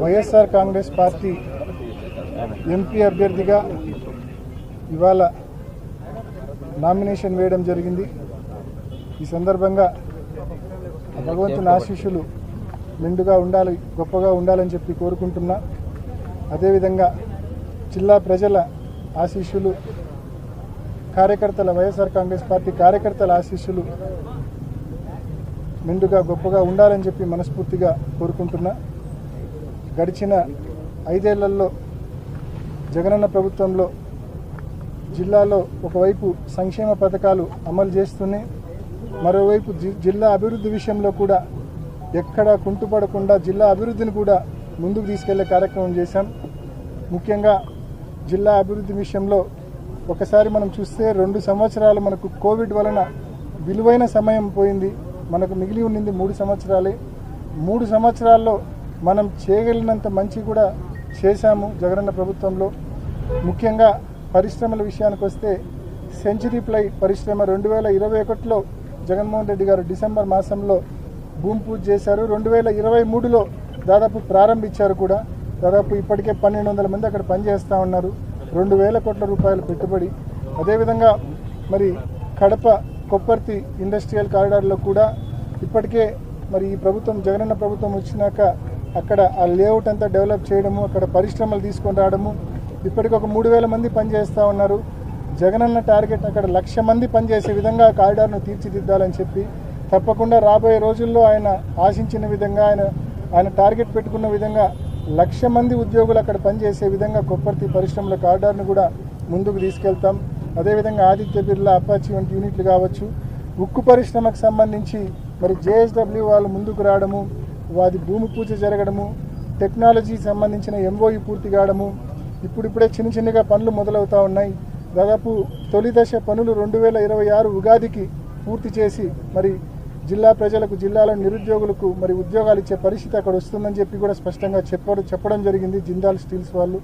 YSR Congress party MP అభ్యర్థిగా ఇవాళ nomination వేయడం జరిగింది. ఈ సందర్భంగా భగవంతుని ఆశీస్సులు మెండుగా ఉండాలి గొప్పగా ఉండాలని చెప్పి కోరుకుంటున్నా. అదేవిధంగా జిల్లా ప్రజల ఆశీస్సులు కార్యకర్తల వైఎస్ఆర్ కాంగ్రెస్ పార్టీ కార్యకర్తల ఆశీస్సులు మెండుగా గొప్పగా ఉండాలని చెప్పి మనస్ఫూర్తిగా కోరుకుంటున్నా. గడిచిన ఐదేళ్ళలో జగనన్న ప్రభుత్వంలో జిల్లాలో ఒకవైపు సంక్షేమ పథకాలు అమలు చేస్తూనే మరోవైపు జి- జిల్లా అభివృద్ధి విషయంలో కూడా ఎక్కడ కుంటుపడకుండా జిల్లా అభివృద్ధిని కూడా ముందుకు తీసుకెళ్ళే కార్యక్రమం చేశాం. ముఖ్యంగా జిల్లా అభివృద్ధి విషయంలో ఒకసారి మనం చూస్తే రెండు సంవత్సరాలు మనకు కోవిడ్ వలన విలువైన సమయం పోయింది. మనకు మిగిలి ఉండింది మూడు సంవత్సరాలే. మూడు సంవత్సరాల్లో మనం చేయగలిగినంత మంచి కూడా చేశాము జగనన్న ప్రభుత్వంలో. ముఖ్యంగా పరిశ్రమల విషయానికి వస్తే సెంచరీ ప్లై పరిశ్రమ రెండు వేల ఇరవై ఒకటిలో జగన్మోహన్ రెడ్డి గారు డిసెంబర్ మాసంలో భూమి పూజ చేశారు. రెండు వేల ఇరవై మూడులో దాదాపు ప్రారంభించారు కూడా. దాదాపు ఇప్పటికే పన్నెండు వందల మంది అక్కడ పనిచేస్తూ ఉన్నారు. రెండు వేల కోట్ల రూపాయల పెట్టుబడి. అదేవిధంగా మరి కడప కొప్పర్తి ఇండస్ట్రియల్ కారిడార్లో కూడా ఇప్పటికే మరి ఈ ప్రభుత్వం జగనన్న ప్రభుత్వం వచ్చినాక అక్కడ ఆ లేఅవుట్ అంతా డెవలప్ చేయడము అక్కడ పరిశ్రమలు తీసుకొని రావడము. ఇప్పటికి ఒక మూడు వేల మంది పనిచేస్తూ ఉన్నారు. జగనన్న టార్గెట్ అక్కడ లక్ష మంది పనిచేసే విధంగా కారిడార్ను తీర్చిదిద్దాలని చెప్పి తప్పకుండా రాబోయే రోజుల్లో ఆయన ఆశించిన విధంగా ఆయన ఆయన టార్గెట్ పెట్టుకున్న విధంగా లక్ష మంది ఉద్యోగులు అక్కడ పనిచేసే విధంగా కొప్పర్తి పరిశ్రమల కారిడార్ను కూడా ముందుకు తీసుకెళ్తాం. అదేవిధంగా ఆదిత్య బిర్లా అపాచి వంటి యూనిట్లు కావచ్చు. ఉక్కు పరిశ్రమకు సంబంధించి మరి జేఎస్డబ్ల్యూ వాళ్ళు ముందుకు రావడము వాది భూమి పూజ జరగడము టెక్నాలజీ సంబంధించిన ఎంఓఈ పూర్తి కావడము ఇప్పుడిప్పుడే చిన్న చిన్నగా పనులు మొదలవుతూ ఉన్నాయి. దాదాపు తొలి దశ పనులు రెండు వేల ఇరవై ఆరు ఉగాదికి పూర్తి చేసి మరి జిల్లా ప్రజలకు జిల్లాలో నిరుద్యోగులకు మరి ఉద్యోగాలు ఇచ్చే పరిస్థితి అక్కడ వస్తుందని చెప్పి కూడా స్పష్టంగా చెప్పడం చెప్పడం జరిగింది జిందాల్ స్టీల్స్ వాళ్ళు.